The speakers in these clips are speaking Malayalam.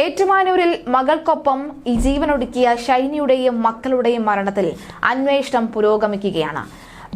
ഏറ്റുമാനൂരിൽ മകൾക്കൊപ്പം ജീവനൊടുക്കിയ ഷൈനിയുടെയും മക്കളുടെയും മരണത്തിൽ അന്വേഷണം പുരോഗമിക്കുകയാണ്.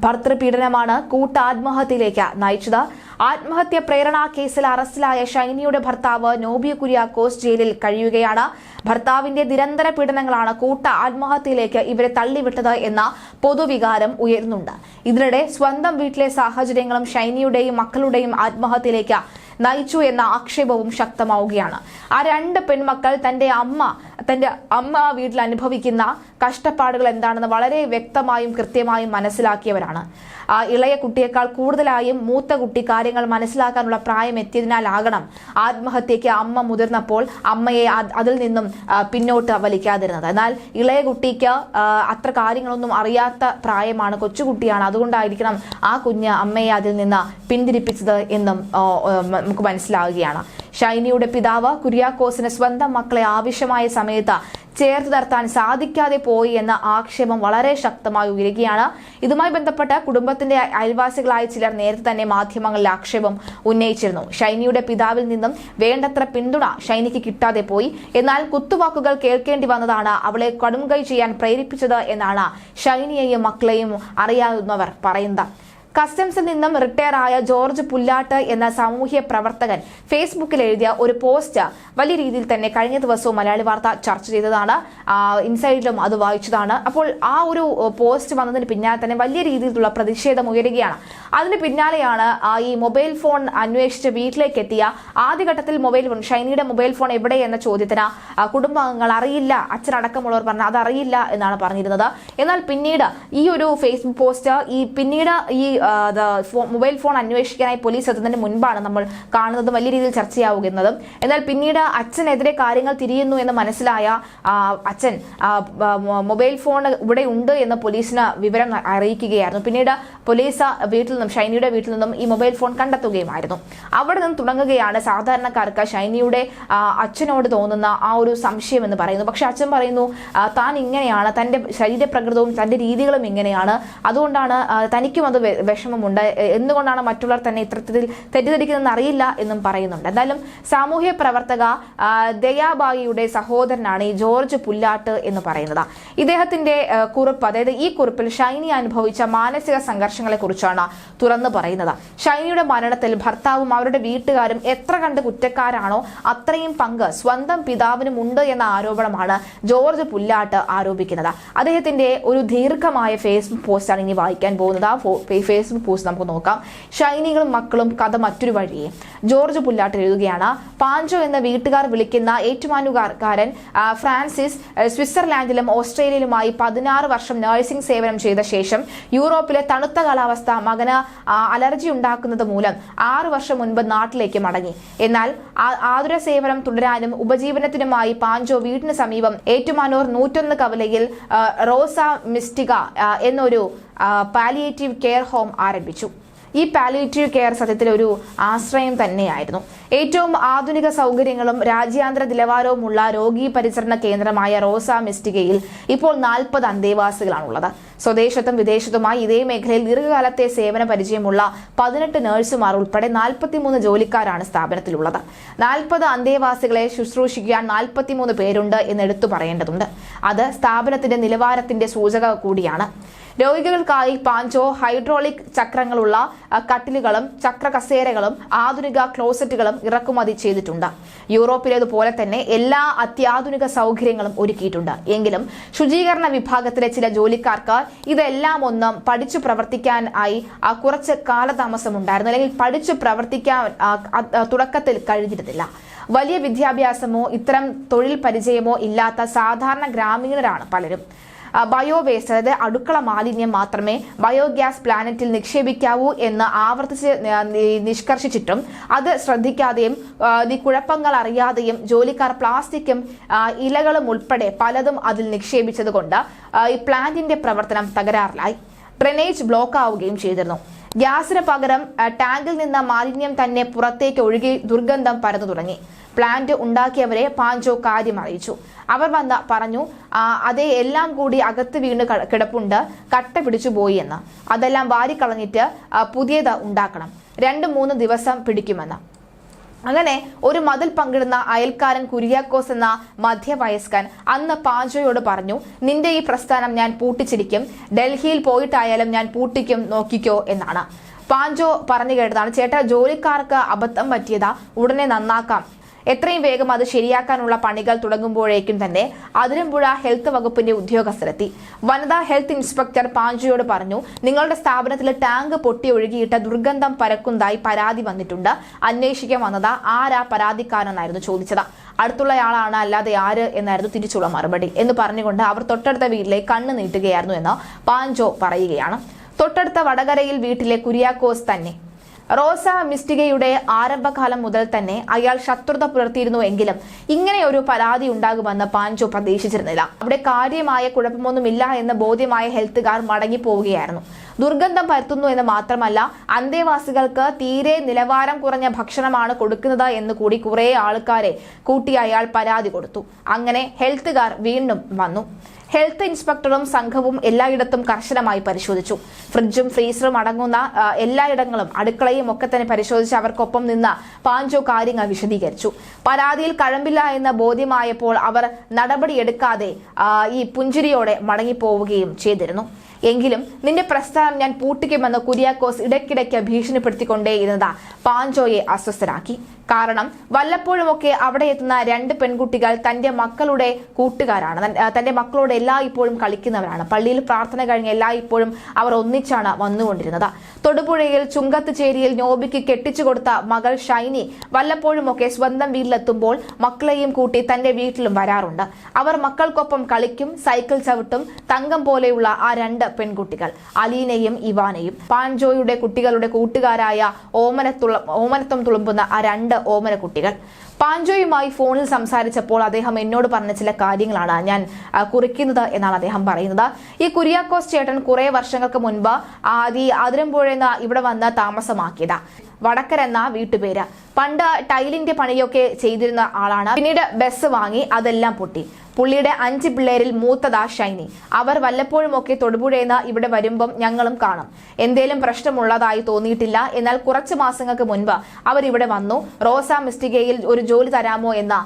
ഭർത്തൃപീഡനമാണ് കൂട്ടാത്മഹത്യയിലേക്ക് നയിച്ചത്. ആത്മഹത്യ പ്രേരണാ കേസിൽ അറസ്റ്റിലായ ഷൈനിയുടെ ഭർത്താവ് നോബിയ കുര്യാക്കോസ് ജയിലിൽ കഴിയുകയാണ്. ഭർത്താവിന്റെ നിരന്തര പീഡനങ്ങളാണ് കൂട്ട ആത്മഹത്യയിലേക്ക് ഇവരെ തള്ളിവിട്ടത് എന്ന പൊതുവികാരം ഉയരുന്നുണ്ട്. ഇതിനിടെ സ്വന്തം വീട്ടിലെ സാഹചര്യങ്ങളും ഷൈനിയുടെയും മക്കളുടെയും ആത്മഹത്യയിലേക്ക് നയിച്ചു എന്ന ആക്ഷേപവും ശക്തമാവുകയാണ്. ആ രണ്ട് പെൺമക്കൾ തന്റെ അമ്മ തന്റെ അമ്മ വീട്ടിൽ അനുഭവിക്കുന്ന കഷ്ടപ്പാടുകൾ എന്താണെന്ന് വളരെ വ്യക്തമായും കൃത്യമായും മനസ്സിലാക്കിയവരാണ്. ആ ഇളയ കുട്ടിയേക്കാൾ കൂടുതലായും മൂത്ത കുട്ടി കാര്യങ്ങൾ മനസ്സിലാക്കാനുള്ള പ്രായം എത്തിയതിനാലാകണം ആത്മഹത്യയ്ക്ക് അമ്മ മുതിർന്നപ്പോൾ അമ്മയെ അതിൽ നിന്നും പിന്നോട്ട് വലിക്കാതിരുന്നത്. എന്നാൽ ഇളയ കുട്ടിക്ക് അത്ര കാര്യങ്ങളൊന്നും അറിയാത്ത പ്രായമാണ് കൊച്ചുകുട്ടിയാണ്. അതുകൊണ്ടായിരിക്കണം ആ കുഞ്ഞ് അമ്മയെ അതിൽ നിന്ന് പിന്തിരിപ്പിച്ചത് എന്നും നമുക്ക് മനസ്സിലാവുകയാണ്. ഷൈനിയുടെ പിതാവ് കുര്യാക്കോസിന് സ്വന്തം മക്കളെ ആവശ്യമായ സമയത്ത് ചേർത്ത് നിർത്താൻ സാധിക്കാതെ പോയി എന്ന ആക്ഷേപം വളരെ ശക്തമായി ഉയരുകയാണ്. ഇതുമായി ബന്ധപ്പെട്ട് കുടുംബത്തിന്റെ അയൽവാസികളായ ചിലർ നേരത്തെ തന്നെ മാധ്യമങ്ങളിൽ ആക്ഷേപം ഉന്നയിച്ചിരുന്നു. ഷൈനിയുടെ പിതാവിൽ നിന്നും വേണ്ടത്ര പിന്തുണ ഷൈനിക്ക് കിട്ടാതെ പോയി. എന്നാൽ കുത്തുവാക്കുകൾ കേൾക്കേണ്ടി വന്നതാണ് അവളെ കടുംകൈ ചെയ്യാൻ പ്രേരിപ്പിച്ചത് എന്നാണ് ഷൈനിയെയും മക്കളെയും അറിയാവുന്നവർ പറയുന്നത്. കസ്റ്റംസിൽ നിന്നും റിട്ടയർ ആയ ജോർജ് പുല്ലാട്ട് എന്ന സാമൂഹ്യ പ്രവർത്തകൻ ഫേസ്ബുക്കിൽ എഴുതിയ ഒരു പോസ്റ്റ് വലിയ രീതിയിൽ തന്നെ കഴിഞ്ഞ ദിവസവും മലയാളി വാർത്ത ചർച്ച ചെയ്തതാണ്. ഇൻസൈഡിലും അത് വായിച്ചതാണ്. അപ്പോൾ ആ ഒരു പോസ്റ്റ് വന്നതിന് പിന്നാലെ തന്നെ വലിയ രീതിയിലുള്ള പ്രതിഷേധം ഉയരുകയാണ്. അതിന് പിന്നാലെയാണ് ഈ മൊബൈൽ ഫോൺ അന്വേഷിച്ച് വീട്ടിലേക്ക് എത്തിയ ആദ്യഘട്ടത്തിൽ മൊബൈൽ ഫോൺ ഷൈനിയുടെ മൊബൈൽ ഫോൺ എവിടെ എന്ന ചോദ്യത്തിന് കുടുംബാംഗങ്ങൾ അറിയില്ല. അച്ഛനടക്കമുള്ളവർ പറഞ്ഞു അതറിയില്ല എന്നാണ് പറഞ്ഞിരുന്നത്. എന്നാൽ പിന്നീട് ഈ ഒരു ഫേസ്ബുക്ക് പോസ്റ്റ് ഈ പിന്നീട് ഈ മൊബൈൽ ഫോൺ അന്വേഷിക്കാനായി പോലീസ് എത്തുന്നതിന് മുൻപാണ് നമ്മൾ കാണുന്നത് വലിയ രീതിയിൽ ചർച്ചയാവുന്നതും എന്നാൽ പിന്നീട് അച്ഛനെതിരെ കാര്യങ്ങൾ തിരിയുന്നു എന്ന് മനസ്സിലായ അച്ഛൻ മൊബൈൽ ഫോൺ ഇവിടെ ഉണ്ട് എന്ന് പോലീസിന് വിവരം അറിയിക്കുകയായിരുന്നു. പിന്നീട് പോലീസ് വീട്ടിൽ നിന്നും ഷൈനിയുടെ വീട്ടിൽ നിന്നും ഈ മൊബൈൽ ഫോൺ കണ്ടെത്തുകയുമായിരുന്നു. അവിടെ നിന്ന് തുടങ്ങുകയാണ് സാധാരണക്കാർക്ക് ഷൈനിയുടെ അച്ഛനോട് തോന്നുന്ന ആ ഒരു സംശയം എന്ന് പറയുന്നു പക്ഷെ അച്ഛൻ പറയുന്നു താൻ ഇങ്ങനെയാണ് തന്റെ ശരീരപ്രകൃതവും തന്റെ രീതികളും ഇങ്ങനെയാണ്. അതുകൊണ്ടാണ് തനിക്കും അത് വിഷമമുണ്ട്. എന്തുകൊണ്ടാണ് മറ്റുള്ളവർ തന്നെ ഇത്തരത്തിൽ തെറ്റിദ്ധരിക്കുന്നതെന്ന് അറിയില്ല എന്നും പറയുന്നുണ്ട്. എന്തായാലും സാമൂഹ്യ പ്രവർത്തക ദയാബായിയുടെ സഹോദരനാണ് ഈ ജോർജ് പുല്ലാട്ട് എന്ന് പറയുന്നത്. ഇദ്ദേഹത്തിന്റെ കുറിപ്പ് അതായത് ഈ കുറിപ്പിൽ ഷൈനി അനുഭവിച്ച മാനസിക സംഘർഷങ്ങളെ കുറിച്ചാണ് തുറന്നു പറയുന്നത്. ഷൈനിയുടെ മരണത്തിൽ ഭർത്താവും അവരുടെ വീട്ടുകാരും എത്ര കണ്ട് കുറ്റക്കാരാണോ അത്രയും പങ്ക് സ്വന്തം പിതാവിനും ഉണ്ട് എന്ന ആരോപണമാണ് ജോർജ് പുല്ലാട്ട് ആരോപിക്കുന്നത്. അദ്ദേഹത്തിന്റെ ഒരു ദീർഘമായ ഫേസ്ബുക്ക് പോസ്റ്റാണ് ഇനി വായിക്കാൻ പോകുന്നത്. ആ ഫേസ്ബുക്ക് പോസ്റ്റ് നമുക്ക് നോക്കാം. ഷൈനികളും മക്കളും കഥ മറ്റൊരു വഴിയെ. ജോർജ് പുല്ലാട്ട് എഴുതുകയാണ് പാഞ്ചോ എന്ന വീട്ടുകാർ വിളിക്കുന്ന ഏറ്റുമാനുകാരൻ ഫ്രാൻസിസ് സ്വിറ്റ്സർലാൻഡിലും ഓസ്ട്രേലിയയിലുമായി പതിനാറ് വർഷം നഴ്സിംഗ് സേവനം ചെയ്ത ശേഷം യൂറോപ്പിലെ തണുത്ത കാലാവസ്ഥ മകന് അലർജി ഉണ്ടാക്കുന്നത് മൂലം ആറ് വർഷം മുൻപ് നാട്ടിലേക്ക് മടങ്ങി. എന്നാൽ ആതുര സേവനം തുടരാനും ഉപജീവനത്തിനുമായി പാഞ്ചോ വീടിന് സമീപം ഏറ്റുമാനൂർ നൂറ്റൊന്ന് കവലയിൽ റോസ മിസ്റ്റിക എന്നൊരു പാലിയേറ്റീവ് കെയർ ഹോം ആരംഭിച്ചു. ഈ പാലിയേറ്റീവ് കെയർ സത്യത്തിൽ ഒരു ആശ്രയം തന്നെയായിരുന്നു. ഏറ്റവും ആധുനിക സൗകര്യങ്ങളും രാജ്യാന്തര നിലവാരവുമുള്ള രോഗി പരിചരണ കേന്ദ്രമായ റോസ മിസ്റ്റിഗയിൽ ഇപ്പോൾ നാൽപ്പത് അന്തേവാസികളാണുള്ളത്. സ്വദേശത്തും വിദേശത്തുമായി ഇതേ മേഖലയിൽ ദീർഘകാലത്തെ സേവന പരിചയമുള്ള പതിനെട്ട് നഴ്സുമാർ ഉൾപ്പെടെ നാൽപ്പത്തിമൂന്ന് ജോലിക്കാരാണ് സ്ഥാപനത്തിലുള്ളത്. നാൽപ്പത് അന്തേവാസികളെ ശുശ്രൂഷിക്കാൻ നാൽപ്പത്തിമൂന്ന് പേരുണ്ട് എന്ന് എടുത്തു പറയേണ്ടതുണ്ട്. അത് സ്ഥാപനത്തിന്റെ നിലവാരത്തിന്റെ സൂചക കൂടിയാണ്. രോഗികൾക്കായി പാഞ്ചോ ഹൈഡ്രോളിക് ചക്രങ്ങളുള്ള കട്ടിലുകളും ചക്ര കസേരകളും ആധുനിക ക്ലോസറ്റുകളും ഇറക്കുമതി ചെയ്തിട്ടുണ്ട്. യൂറോപ്പിലേതുപോലെ തന്നെ എല്ലാ അത്യാധുനിക സൗകര്യങ്ങളും ഒരുക്കിയിട്ടുണ്ട്. എങ്കിലും ശുചീകരണ വിഭാഗത്തിലെ ചില ജോലിക്കാർക്ക് ഇതെല്ലാം ഒന്നും പഠിച്ചു പ്രവർത്തിക്കാൻ ആയി കുറച്ച് കാലതാമസം ഉണ്ടായിരുന്നു. അല്ലെങ്കിൽ പഠിച്ചു പ്രവർത്തിക്കാൻ തുടക്കത്തിൽ കഴിഞ്ഞിരുന്നില്ല. വലിയ വിദ്യാഭ്യാസമോ ഇത്തരം തൊഴിൽ പരിചയമോ ഇല്ലാത്ത സാധാരണ ഗ്രാമീണരാണ് പലരും. ബയോ വേസ്റ്റ് അതായത് അടുക്കള മാലിന്യം മാത്രമേ ബയോഗ്യാസ് പ്ലാനറ്റിൽ നിക്ഷേപിക്കാവൂ എന്ന് ആവർത്തിച്ച് നിഷ്കർഷിച്ചിട്ടും അത് ശ്രദ്ധിക്കാതെയും കുഴപ്പങ്ങൾ അറിയാതെയും ജോലിക്കാർ പ്ലാസ്റ്റിക്കും ഇലകളും ഉൾപ്പെടെ പലതും അതിൽ നിക്ഷേപിച്ചതുകൊണ്ട് ഈ പ്ലാന്റിന്റെ പ്രവർത്തനം തകരാറിലായി. ഡ്രെനേജ് ബ്ലോക്ക് ആവുകയും ചെയ്തിരുന്നു. ഗ്യാസിന് പകരം ടാങ്കിൽ നിന്ന് മാലിന്യം തന്നെ പുറത്തേക്ക് ഒഴുകി ദുർഗന്ധം പരന്നു തുടങ്ങി. പ്ലാന്റ് ഉണ്ടാക്കിയവരെ പാഞ്ചോ കാര്യം അറിയിച്ചു. അവർ വന്ന് പറഞ്ഞു "ആ, അതേ എല്ലാം കൂടി അകത്ത് വീണ് കിടപ്പുണ്ട്. കട്ട പിടിച്ചു പോയി എന്ന്. അതെല്ലാം വാരിക്കളഞ്ഞിട്ട് പുതിയത് ഉണ്ടാക്കണം. രണ്ട് മൂന്ന് ദിവസം പിടിക്കുമെന്ന്. അങ്ങനെ ഒരു മതിൽ പങ്കിടുന്ന അയൽക്കാരൻ കുര്യാക്കോസ് എന്ന മധ്യവയസ്കൻ അന്ന് പാഞ്ചോയോട് പറഞ്ഞു നിന്റെ ഈ പ്രസ്ഥാനം ഞാൻ പൂട്ടിച്ചിരിക്കും. ഡൽഹിയിൽ പോയിട്ടായാലും ഞാൻ പൂട്ടിക്കും നോക്കിക്കോ എന്നാണ്. പാഞ്ചോ പറഞ്ഞു കേട്ടതാണ് ചേട്ടാ ജോലിക്കാർക്ക് അബദ്ധം പറ്റിയതാ. ഉടനെ നന്നാക്കാം. എത്രയും വേഗം അത് ശരിയാക്കാനുള്ള പണികൾ തുടങ്ങുമ്പോഴേക്കും തന്നെ അതിരമ്പുഴ ഹെൽത്ത് വകുപ്പിന്റെ ഉദ്യോഗസ്ഥരെത്തി. വനിതാ ഹെൽത്ത് ഇൻസ്പെക്ടർ പാഞ്ചുയോട് പറഞ്ഞു നിങ്ങളുടെ സ്ഥാപനത്തിൽ ടാങ്ക് പൊട്ടി ഒഴുകിയിട്ട് ദുർഗന്ധം പരക്കുന്നതായി പരാതി വന്നിട്ടുണ്ട്. അന്വേഷിക്കാൻ വന്നത് ആരാ പരാതിക്കാരനായിരുന്നു ചോദിച്ചത്. അടുത്തുള്ളയാളാണ് അല്ലാതെ ആര് എന്നായിരുന്നു തിരിച്ചുള്ള മറുപടി. എന്ന് പറഞ്ഞുകൊണ്ട് അവർ തൊട്ടടുത്ത വീട്ടിലെ കണ്ണ് നീട്ടുകയായിരുന്നു എന്ന് പാഞ്ചോ പറയുകയാണ്. തൊട്ടടുത്ത വടകരയിൽ വീട്ടിലെ കുര്യാക്കോസ് തന്നെ റോസ മിസ്റ്റികയുടെ ആരംഭകാലം മുതൽ തന്നെ അയാൾ ശത്രുത പുലർത്തിയിരുന്നു എങ്കിലും ഇങ്ങനെ ഒരു പരാതി ഉണ്ടാകുമെന്ന് പാഞ്ചോ പ്രതീക്ഷിച്ചിരുന്നില്ല. അവിടെ കാര്യമായ കുഴപ്പമൊന്നുമില്ല എന്ന് ബോധ്യമായ ഹെൽത്തുകാർ മടങ്ങിപ്പോവുകയായിരുന്നു. ദുർഗന്ധം പരത്തുന്നു എന്ന് മാത്രമല്ല അന്തേവാസികൾക്ക് തീരെ നിലവാരം കുറഞ്ഞ ഭക്ഷണമാണ് കൊടുക്കുന്നത് എന്ന് കൂടി കുറെ ആൾക്കാരെ കൂട്ടി അയാൾ പരാതി കൊടുത്തു. അങ്ങനെ ഹെൽത്തുകാർ വീണ്ടും വന്നു. ഹെൽത്ത് ഇൻസ്പെക്ടറും സംഘവും എല്ലായിടത്തും കർശനമായി പരിശോധിച്ചു. ഫ്രിഡ്ജും ഫ്രീസറും അടങ്ങുന്ന എല്ലായിടങ്ങളും അടുക്കളയും ഒക്കെ തന്നെ പരിശോധിച്ച് അവർക്കൊപ്പം നിന്ന് പാഞ്ചോ കാര്യങ്ങൾ വിശദീകരിച്ചു. പരാതിയിൽ കഴമ്പില്ല എന്ന് ബോധ്യമായപ്പോൾ അവർ നടപടിയെടുക്കാതെ ഈ പുഞ്ചിരിയോടെ മടങ്ങിപ്പോവുകയും ചെയ്തിരുന്നു. എങ്കിലും നിന്റെ പ്രസ്ഥാനം ഞാൻ പൂട്ടിക്കുമെന്ന് കുര്യാക്കോസ് ഇടയ്ക്കിടയ്ക്ക് ഭീഷണിപ്പെടുത്തിക്കൊണ്ടേയിരുന്നത് പാഞ്ചോയെ അസ്വസ്ഥരാക്കി കാരണം വല്ലപ്പോഴുമൊക്കെ അവിടെ എത്തുന്ന രണ്ട് പെൺകുട്ടികൾ തന്റെ മക്കളുടെ കൂട്ടുകാരാണ്. തന്റെ മക്കളോട് എല്ലാ ഇപ്പോഴും കളിക്കുന്നവരാണ്. പള്ളിയിൽ പ്രാർത്ഥന കഴിഞ്ഞ് എല്ലാ ഇപ്പോഴും അവർ ഒന്നിച്ചാണ് വന്നുകൊണ്ടിരുന്നത്. തൊടുപുഴയിൽ ചുങ്കത്ത് ചേരിയിൽ നോബിക്ക് കെട്ടിച്ചു കൊടുത്ത മകൾ ഷൈനി വല്ലപ്പോഴുമൊക്കെ സ്വന്തം വീട്ടിലെത്തുമ്പോൾ മക്കളെയും കൂട്ടി തന്റെ വീട്ടിലും വരാറുണ്ട്. അവർ മക്കൾക്കൊപ്പം കളിക്കും സൈക്കിൾ ചവിട്ടും തങ്കം പോലെയുള്ള ആ രണ്ട് പെൺകുട്ടികൾ. അലീനയും ഇവാനയും. പാഞ്ചോയുടെ കുട്ടികളുടെ കൂട്ടുകാരായ ഓമനത്തുള്ള ഓമനത്വം തുളുമ്പുന്ന ആ രണ്ട് ഓമന കുട്ടികൾ. പാഞ്ചോയുമായി ഫോണിൽ സംസാരിച്ചപ്പോൾ അദ്ദേഹം എന്നോട് പറഞ്ഞ ചില കാര്യങ്ങളാണ് ഞാൻ കുറിക്കുന്നത് എന്നാണ് അദ്ദേഹം പറയുന്നത്. ഈ കുര്യാക്കോസ് ചേട്ടൻ കുറെ വർഷങ്ങൾക്ക് മുൻപ് ആദി അതിരമ്പുഴന്ന് ഇവിടെ വന്ന് താമസമാക്കിയത്. വടക്കർ എന്ന വീട്ടുപേര്. പണ്ട് ടൈലിന്റെ പണിയൊക്കെ ചെയ്തിരുന്ന ആളാണ്. പിന്നീട് ബസ് വാങ്ങി അതെല്ലാം പൊട്ടി. പുള്ളിയുടെ അഞ്ച് പിള്ളേരിൽ മൂത്തതാ ഷൈനി. അവർ വല്ലപ്പോഴുമൊക്കെ തൊടുപുഴയെന്ന് ഇവിടെ വരുമ്പം ഞങ്ങളും കാണും. എന്തേലും പ്രശ്നമുള്ളതായി തോന്നിയിട്ടില്ല. എന്നാൽ കുറച്ച് മാസങ്ങൾക്ക് മുൻപ് അവർ ഇവിടെ വന്നു. റോസ മിസ്റ്റിഗയിൽ ഒരു ജോലി തരാമോ എന്ന്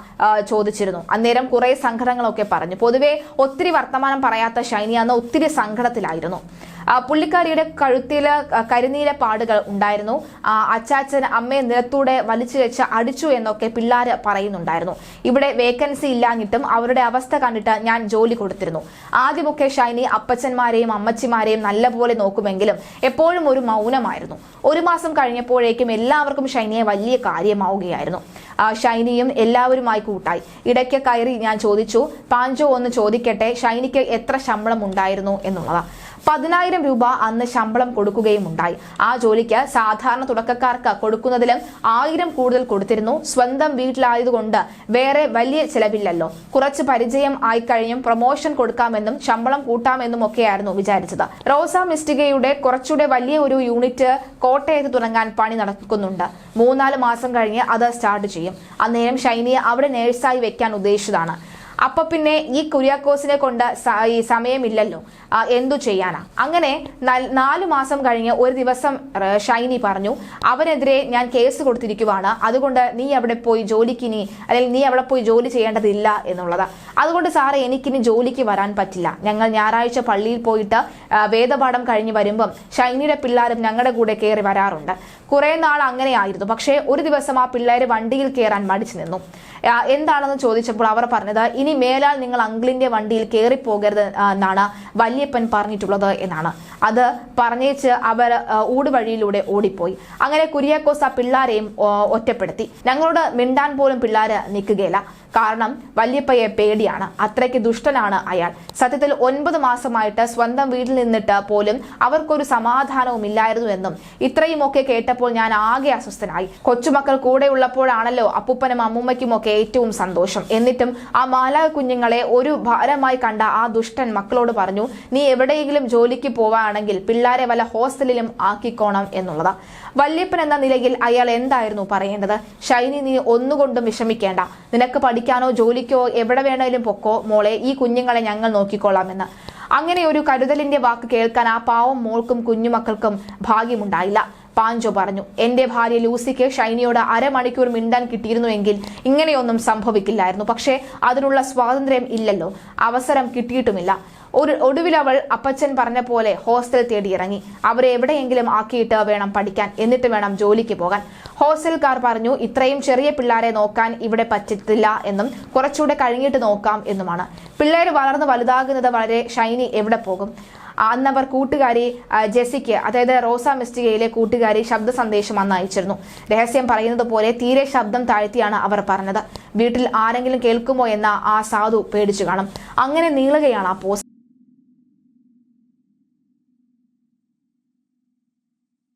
ചോദിച്ചിരുന്നു. അന്നേരം കുറെ സങ്കടങ്ങളൊക്കെ പറഞ്ഞു. പൊതുവെ ഒത്തിരി വർത്തമാനം പറയാത്ത ഷൈനി അന്ന് ഒത്തിരി സങ്കടത്തിലായിരുന്നു. പുള്ളിക്കാരിയുടെ കഴുത്തിൽ കരിനീല പാടുകൾ ഉണ്ടായിരുന്നു. അച്ചാച്ചൻ അമ്മയെ നിലത്തൂടെ വലിച്ചു വെച്ച് അടിച്ചു എന്നൊക്കെ പിള്ളാര് പറയുന്നുണ്ടായിരുന്നു. ഇവിടെ വേക്കൻസി ഇല്ലാഞ്ഞിട്ടും അവരുടെ അവസ്ഥ കണ്ടിട്ട് ഞാൻ ജോലി കൊടുത്തിരുന്നു. ആദ്യമൊക്കെ ഷൈനി അപ്പച്ചന്മാരെയും അമ്മച്ചിമാരെയും നല്ലപോലെ നോക്കുമെങ്കിലും എപ്പോഴും ഒരു മൗനമായിരുന്നു. ഒരു മാസം കഴിഞ്ഞപ്പോഴേക്കും എല്ലാവർക്കും ഷൈനിയെ വലിയ കാര്യമാവുകയായിരുന്നു. ഷൈനിയും എല്ലാവരുമായി കൂട്ടായി. ഇടയ്ക്ക് കയറി ഞാൻ ചോദിച്ചു പാഞ്ചോ ഒന്ന് ചോദിക്കട്ടെ ഷൈനിക്ക് എത്ര ശമ്പളം ഉണ്ടായിരുന്നു? എന്നുള്ളതാ. പതിനായിരം രൂപ അന്ന് ശമ്പളം കൊടുക്കുകയും ഉണ്ടായി ആ ജോലിക്ക് സാധാരണ തുടക്കക്കാർക്ക് കൊടുക്കുന്നതിലും ആയിരം കൂടുതൽ കൊടുത്തിരുന്നു. സ്വന്തം വീട്ടിലായതുകൊണ്ട് വേറെ വലിയ ചിലവില്ലല്ലോ. കുറച്ച് പരിചയം ആയിക്കഴിഞ്ഞും പ്രൊമോഷൻ കൊടുക്കാമെന്നും ശമ്പളം കൂട്ടാമെന്നും ഒക്കെയായിരുന്നു വിചാരിച്ചത്. റോസ മിസ്റ്റിഗയുടെ കുറച്ചുകൂടെ വലിയ ഒരു യൂണിറ്റ് കോട്ടയത്ത് തുടങ്ങാൻ പണി നടക്കുന്നുണ്ട്. മൂന്നാൽ മാസം കഴിഞ്ഞ് അത് സ്റ്റാർട്ട് ചെയ്യും. അന്നേരം ഷൈനിയെ അവിടെ നേഴ്സായി വെക്കാൻ ഉദ്ദേശിച്ചതാണ്. അപ്പൊ പിന്നെ ഈ കുര്യാക്കോസിനെ കൊണ്ട് ഈ സമയമില്ലല്ലോ. എന്തു ചെയ്യാനാ? അങ്ങനെ നാലു മാസം കഴിഞ്ഞ് ഒരു ദിവസം ഷൈനി പറഞ്ഞു അവനെതിരെ ഞാൻ കേസ് കൊടുത്തിരിക്കുവാണ്. അതുകൊണ്ട് നീ അവിടെ പോയി ജോലിക്കിനി അല്ലെങ്കിൽ നീ അവിടെ പോയി ജോലി ചെയ്യേണ്ടതില്ല എന്നുള്ളത്. അതുകൊണ്ട് സാറേ എനിക്കിനി ജോലിക്ക് വരാൻ പറ്റില്ല. ഞങ്ങൾ ഞായറാഴ്ച പള്ളിയിൽ പോയിട്ട് വേദപാഠം കഴിഞ്ഞ് വരുമ്പം ഷൈനിയുടെ പിള്ളേരും ഞങ്ങളുടെ കൂടെ കയറി വരാറുണ്ട്. കുറെ നാൾ അങ്ങനെയായിരുന്നു പക്ഷേ ഒരു ദിവസം ആ പിള്ളേർ വണ്ടിയിൽ കയറാൻ മടിച്ചു നിന്നു. എന്താണെന്ന് ചോദിച്ചപ്പോൾ അവർ പറഞ്ഞത് ഇനി മേലാൽ നിങ്ങൾ അങ്കിളിന്റെ വണ്ടിയിൽ കയറി പോകരുത് എന്നാണ് വല്യപ്പൻ പറഞ്ഞിട്ടുള്ളത് എന്നാണ്. അത് പറഞ്ഞേച്ച് അവർ ഊടുവഴിയിലൂടെ ഓടിപ്പോയി. അങ്ങനെ കുര്യാക്കോസ് ആ പിള്ളാരെയും ഒറ്റപ്പെടുത്തി. ഞങ്ങളോട് മിണ്ടാൻ പോലും പിള്ളാര് നിൽക്കുകയില്ല. കാരണം വല്യപ്പയെ പേടിയാണ്. അത്രയ്ക്ക് ദുഷ്ടനാണ് അയാൾ. സത്യത്തിൽ ഒൻപത് മാസമായിട്ട് സ്വന്തം വീട്ടിൽ നിന്നിട്ട് പോലും അവർക്കൊരു സമാധാനവും ഇല്ലായിരുന്നു എന്നും ഇത്രയുമൊക്കെ കേട്ടപ്പോൾ ഞാൻ ആകെ അസ്വസ്ഥനായി. കൊച്ചുമക്കൾ കൂടെ ഉള്ളപ്പോഴാണല്ലോ അപ്പൂപ്പനും അമ്മൂമ്മയ്ക്കും ഒക്കെ ഏറ്റവും സന്തോഷം. എന്നിട്ടും ആ മാലാ കുഞ്ഞുങ്ങളെ ഒരു ഭാരമായി കണ്ട ആ ദുഷ്ടൻ മക്കളോട് പറഞ്ഞു നീ എവിടെയെങ്കിലും ജോലിക്ക് പോവാണെങ്കിൽ പിള്ളാരെ വല്ല ഹോസ്റ്റലിലും ആക്കിക്കോണം എന്നുള്ളത്. വല്യപ്പൻ എന്ന നിലയിൽ അയാൾ എന്തായിരുന്നു പറയേണ്ടത്? ഷൈനി നീ ഒന്നുകൊണ്ടും വിഷമിക്കേണ്ട. നിനക്ക് പഠിക്കാനോ ജോലിക്കോ എവിടെ വേണമെങ്കിലും പൊക്കോ മോളെ ഈ കുഞ്ഞുങ്ങളെ ഞങ്ങൾ നോക്കിക്കൊള്ളാമെന്ന്. അങ്ങനെ ഒരു കരുതലിന്റെ വാക്ക് കേൾക്കാൻ ആ പാവം മോൾക്കും കുഞ്ഞുമക്കൾക്കും ഭാഗ്യമുണ്ടായില്ല. പാഞ്ചോ പറഞ്ഞു എന്റെ ഭാര്യ ലൂസിക്ക് ഷൈനിയോട് അരമണിക്കൂർ മിണ്ടാൻ കിട്ടിയിരുന്നുവെങ്കിൽ ഇങ്ങനെയൊന്നും സംഭവിക്കില്ലായിരുന്നു. പക്ഷേ അതിനുള്ള സ്വാതന്ത്ര്യം ഇല്ലല്ലോ. അവസരം കിട്ടിയിട്ടുമില്ല. ഒരു ഒടുവിൽ അവൾ അപ്പച്ചൻ പറഞ്ഞ പോലെ ഹോസ്റ്റൽ തേടി ഇറങ്ങി. അവരെ എവിടെയെങ്കിലും ആക്കിയിട്ട് വേണം പഠിക്കാൻ. എന്നിട്ട് വേണം ജോലിക്ക് പോകാൻ. ഹോസ്റ്റൽക്കാർ പറഞ്ഞു ഇത്രയും ചെറിയ പിള്ളേരെ നോക്കാൻ ഇവിടെ പറ്റത്തില്ല എന്നും കുറച്ചുകൂടെ കഴിഞ്ഞിട്ട് നോക്കാം എന്നുമാണ്. പിള്ളേർ വളർന്ന് വലുതാകുന്നത് വളരെ ഷൈനി എവിടെ പോകും? അന്നവർ കൂട്ടുകാരി ജെസിക്ക് അതായത് റോസ മിസ്റ്റികയിലെ കൂട്ടുകാരി ശബ്ദ സന്ദേശം അന്ന് അയച്ചിരുന്നു. രഹസ്യം പറയുന്നത് പോലെ തീരെ ശബ്ദം താഴ്ത്തിയാണ് അവർ പറഞ്ഞത്. വീട്ടിൽ ആരെങ്കിലും കേൾക്കുമോ എന്ന ആ സാധു പേടിച്ചു കാണും. അങ്ങനെ നീളുകയാണ് ആ പോസ്റ്റ്